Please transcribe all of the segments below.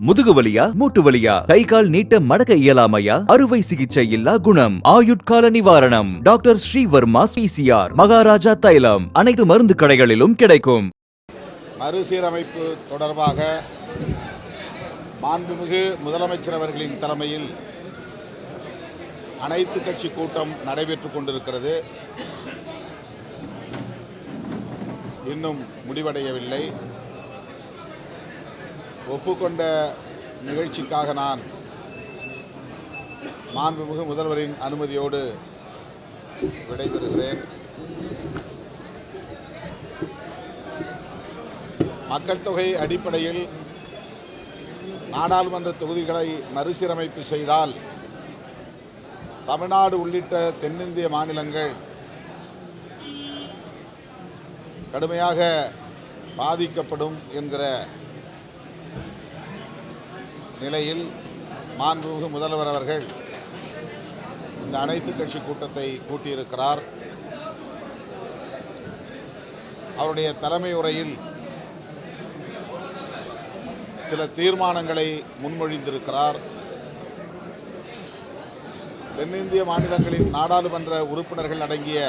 முதுகு வலியா மூட்டு வலியா கை கால் நீட்ட மடக்க இயலாமையா? அறுவை சிகிச்சை இல்லா குணம். ஆயுட்கால நிவாரணம். டாக்டர் ஸ்ரீவர்மா பிசிஆர் மகாராஜா தைலம். அனைத்து மருந்து கடைகளிலும் கிடைக்கும். மறுசீரமைப்பு தொடர்பாக மாண்புமிகு முதலமைச்சர் அவர்களின் தலைமையில் அனைத்து கட்சி கூட்டம் நடைபெற்றுக் கொண்டிருக்கிறது. இன்னும் முடிவடையவில்லை. ஒப்புக்கொண்ட நிகழ்ச்சிக்காக நான் மாண்புமிகு முதல்வரின் அனுமதியோடு விடைபெறுகிறேன். மக்கள் தொகை அடிப்படையில் நாடாளுமன்ற தொகுதிகளை மறுசீரமைப்பு செய்தால் தமிழ்நாடு உள்ளிட்ட தென்னிந்திய மாநிலங்கள் கடுமையாக பாதிக்கப்படும் என்கிற நிலையில் மாண்புமிகு முதல்வர் அவர்கள் இந்த அனைத்து கட்சி கூட்டத்தை கூட்டியிருக்கிறார். அவருடைய தலைமை உரையில் சில தீர்மானங்களை முன்மொழிந்திருக்கிறார். தென்னிந்திய மாநிலங்களின் நாடாளுமன்ற உறுப்பினர்கள் அடங்கிய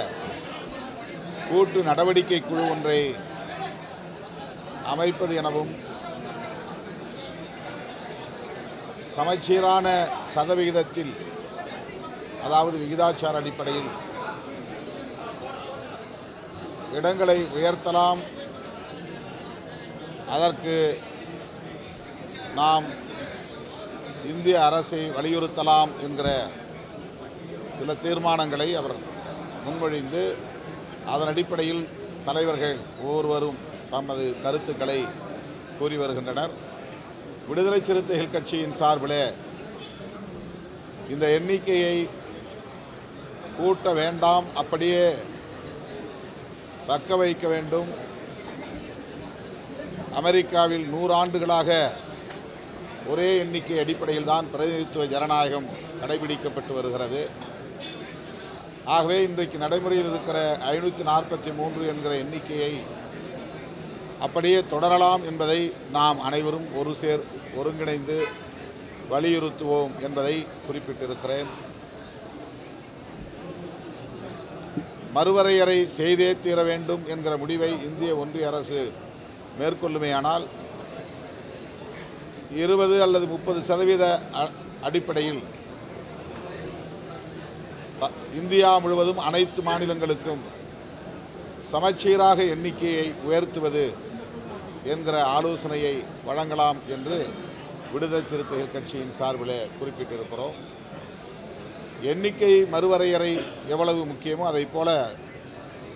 கூட்டு நடவடிக்கை குழு ஒன்றை அமைப்பது எனவும் சமச்சீரான சதவிகிதத்தில் அதாவது விகிதாச்சார அடிப்படையில் இடங்களை உயர்த்தலாம். அதற்கு நாம் இந்திய அரசை வலியுறுத்தலாம் என்கிற சில தீர்மானங்களை அவர் முன்மொழிந்து அதன் அடிப்படையில் தலைவர்கள் ஒவ்வொருவரும் தமது கருத்துக்களை கூறி வருகின்றனர். விடுதலை சிறுத்தைகள் கட்சியின் சார்பிலே இந்த எண்ணிக்கையை கூட்ட வேண்டாம் அப்படியே தக்க வைக்க வேண்டும். அமெரிக்காவில் நூறாண்டுகளாக ஒரே எண்ணிக்கை அடிப்படையில் தான் பிரதிநிதித்துவ ஜனநாயகம் கடைபிடிக்கப்பட்டு வருகிறது. ஆகவே இன்றைக்கு நடைமுறையில் இருக்கிற ஐநூற்றி நாற்பத்தி மூன்று என்கிற எண்ணிக்கையை அப்படியே தொடரலாம் என்பதை நாம் அனைவரும் ஒரு சேர் ஒருங்கிணைந்து வலியுறுத்துவோம் என்பதை குறிப்பிட்டிருக்கிறேன். மறுவரையறை செய்தே தீர வேண்டும் என்கிற முடிவை இந்திய ஒன்றிய அரசு மேற்கொள்ளுமேயானால் இருபது அல்லது முப்பது சதவீத அ- அடிப்படையில் த- இந்தியா முழுவதும் அனைத்து மாநிலங்களுக்கும் சமச்சீராக எண்ணிக்கையை உயர்த்துவது என்கிற ஆலோசனையை வழங்கலாம் என்று விடுதலை சிறுத்தைகள் கட்சியின் சார்பில் குறிப்பிட்டிருக்கிறோம். எண்ணிக்கை மறுவரையறை எவ்வளவு முக்கியமோ அதைப் போல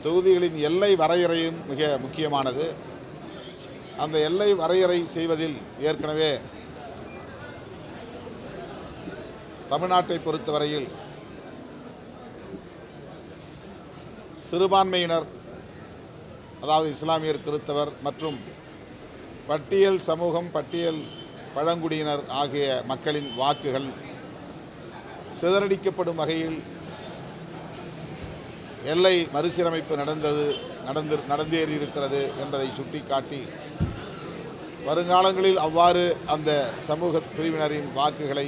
தொகுதிகளின் எல்லை வரையறையும் மிக முக்கியமானது. அந்த எல்லை வரையறை செய்வதில் ஏற்கனவே தமிழ்நாட்டை பொறுத்தவரையில் சிறுபான்மையினர் அதாவது இஸ்லாமியர் கிறித்தவர் மற்றும் பட்டியல் சமூகம் பட்டியல் பழங்குடியினர் ஆகிய மக்களின் வாக்குகள் சிதறடிக்கப்படும் வகையில் எல்லை மறுசீரமைப்பு நடந்தது நடந்து நடந்தேறி இருக்கிறது என்பதை சுட்டிக்காட்டி வருங்காலங்களில் அவ்வாறு அந்த சமூக பிரிவினரின் வாக்குகளை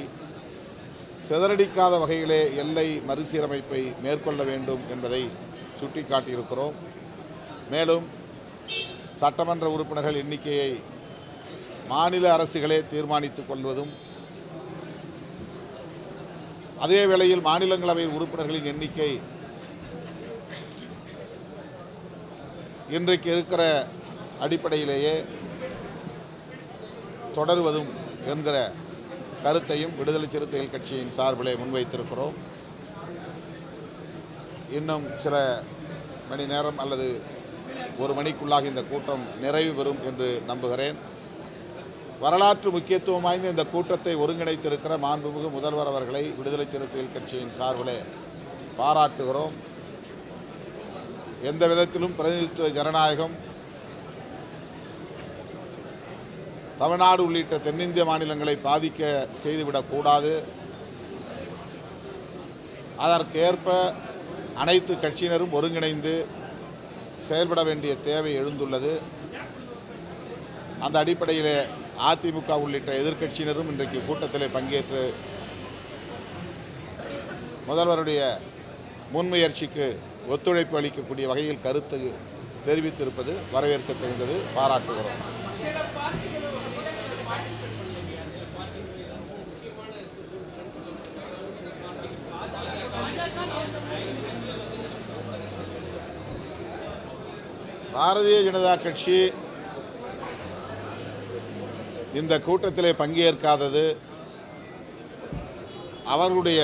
சிதறடிக்காத வகையிலே எல்லை மறுசீரமைப்பை மேற்கொள்ள வேண்டும் என்பதை சுட்டிக்காட்டியிருக்கிறோம். மேலும் சட்டமன்ற உறுப்பினர்கள் எண்ணிக்கையை மாநில அரசுகளே தீர்மானித்துக் கொள்வதும் அதே வேளையில் மாநிலங்களவை உறுப்பினர்களின் எண்ணிக்கை இன்றைக்கு இருக்கிற அடிப்படையிலேயே தொடருவதும் என்கிற கருத்தையும் விடுதலை சிறுத்தைகள் கட்சியின் சார்பிலே முன்வைத்திருக்கிறோம். இன்னும் சில மணி நேரம் அல்லது ஒரு மணிக்குள்ளாக இந்த கூட்டம் நிறைவு பெறும் என்று நம்புகிறேன். வரலாற்று முக்கியத்துவம் வாய்ந்த இந்த கூட்டத்தை ஒருங்கிணைத்திருக்கிற மாண்புமிகு முதல்வர் அவர்களை விடுதலை சிறுத்தைகள் கட்சியின் சார்பிலே பாராட்டுகிறோம். எந்த விதத்திலும் பிரதிநிதித்துவ ஜனநாயகம் தமிழ்நாடு உள்ளிட்ட தென்னிந்திய மாநிலங்களை பாதிக்க செய்துவிடக்கூடாது அதற்கேற்ப அனைத்து கட்சியினரும் ஒருங்கிணைந்து செயல்பட வேண்டிய தேவை எழுந்துள்ளது. அந்த அடிப்படையிலே அதிமுக உள்ளிட்ட எதிர்க்கட்சியினரும் இன்றைக்கு கூட்டத்தில் பங்கேற்று முதல்வருடைய முன்முயற்சிக்கு ஒத்துழைப்பு அளிக்கக்கூடிய வகையில் கருத்து தெரிவித்திருப்பது வரவேற்க தெரிந்தது பாராட்டுகிறோம். பாரதிய ஜனதா கட்சி இந்த கூட்டத்திலே பங்கேற்காதது அவர்களுடைய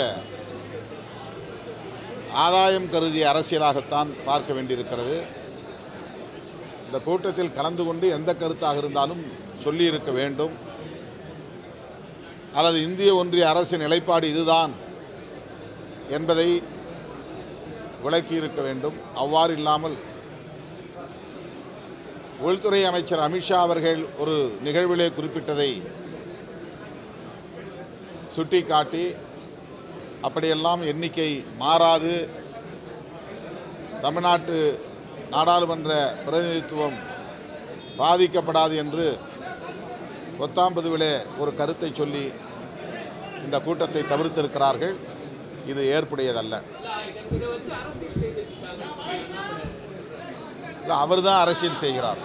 ஆதாயம் கருதிய அரசியலாகத்தான் பார்க்க வேண்டியிருக்கிறது. இந்த கூட்டத்தில் கலந்து கொண்டு எந்த கருத்தாக இருந்தாலும் சொல்லியிருக்க வேண்டும். அல்லது இந்திய ஒன்றிய அரசின் நிலைப்பாடு இதுதான் என்பதை விளக்கியிருக்க வேண்டும். அவ்வாறு இல்லாமல் உள்துறை அமைச்சர் அமித்ஷா அவர்கள் ஒரு நிகழ்விலே குறிப்பிட்டதை சுட்டிக்காட்டி அப்படியெல்லாம் எண்ணிக்கை மாறாது. தமிழ்நாட்டு நாடாளுமன்ற பிரதிநிதித்துவம் பாதிக்கப்படாது என்று ஒத்தாம்பதுவிலே ஒரு கருத்தை சொல்லி இந்த கூட்டத்தை தவிர்த்திருக்கிறார்கள். இது ஏற்புடையதல்ல. இல்லை அவர் தான் அரசியல் செய்கிறார்.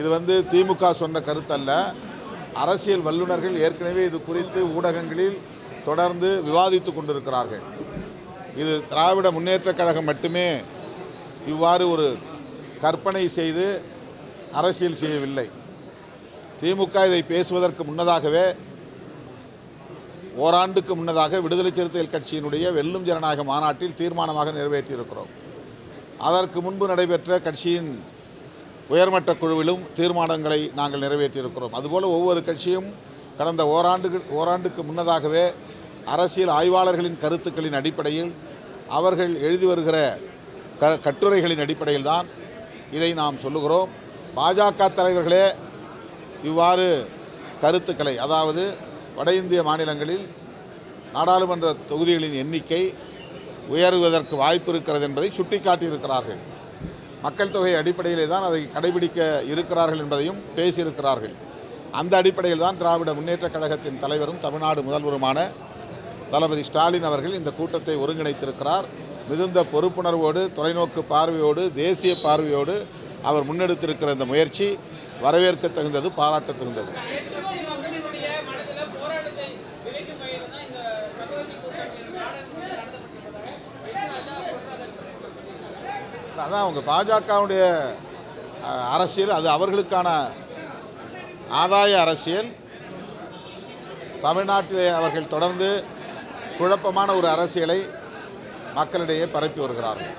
இது வந்து திமுக சொன்ன கருத்தல்ல. அரசியல் வல்லுநர்கள் ஏற்கனவே இது குறித்து ஊடகங்களில் தொடர்ந்து விவாதித்து கொண்டிருக்கிறார்கள். இது திராவிட முன்னேற்றக் கழகம் மட்டுமே இவ்வாறு ஒரு கற்பனை செய்து அரசியல் செய்யவில்லை. திமுக இதை பேசுவதற்கு முன்னதாகவே ஓராண்டுக்கு முன்னதாக விடுதலை சிறுத்தைகள் கட்சியினுடைய வெல்லும் ஜனநாயக மாநாட்டில் தீர்மானமாக நிறைவேற்றியிருக்கிறோம். அதற்கு முன்பு நடைபெற்ற கட்சியின் உயர்மட்ட குழுவிலும் தீர்மானங்களை நாங்கள் நிறைவேற்றியிருக்கிறோம். அதுபோல் ஒவ்வொரு கட்சியும் கடந்த ஓராண்டு ஓராண்டுக்கு முன்னதாகவே அரசியல் ஆய்வாளர்களின் கருத்துக்களின் அடிப்படையில் அவர்கள் எழுதி வருகிற க கட்டுரைகளின் அடிப்படையில் தான் இதை நாம் சொல்லுகிறோம். பாஜக தலைவர்களே இவ்வாறு கருத்துக்களை அதாவது வட இந்திய மாநிலங்களில் நாடாளுமன்ற தொகுதிகளின் எண்ணிக்கை உயருவதற்கு வாய்ப்பு இருக்கிறது என்பதை சுட்டிக்காட்டியிருக்கிறார்கள். மக்கள் தொகை அடிப்படையிலே தான் அதை கடைபிடிக்க இருக்கிறார்கள் என்பதையும் பேசியிருக்கிறார்கள். அந்த அடிப்படையில் தான் திராவிட முன்னேற்றக் கழகத்தின் தலைவரும் தமிழ்நாடு முதல்வருமான தளபதி ஸ்டாலின் அவர்கள் இந்த கூட்டத்தை ஒருங்கிணைத்திருக்கிறார். மிகுந்த பொறுப்புணர்வோடு தொலைநோக்கு பார்வையோடு தேசிய பார்வையோடு அவர் முன்னெடுத்திருக்கிற இந்த முயற்சி வரவேற்க தகுந்தது பாராட்ட தகுந்தது அதான் அவங்க பாஜகவுடைய அரசியல் அது அவர்களுக்கான ஆதாய அரசியல். தமிழ்நாட்டிலே அவர்கள் தொடர்ந்து குழப்பமான ஒரு அரசியலை மக்களிடையே பரப்பி வருகிறார்கள்.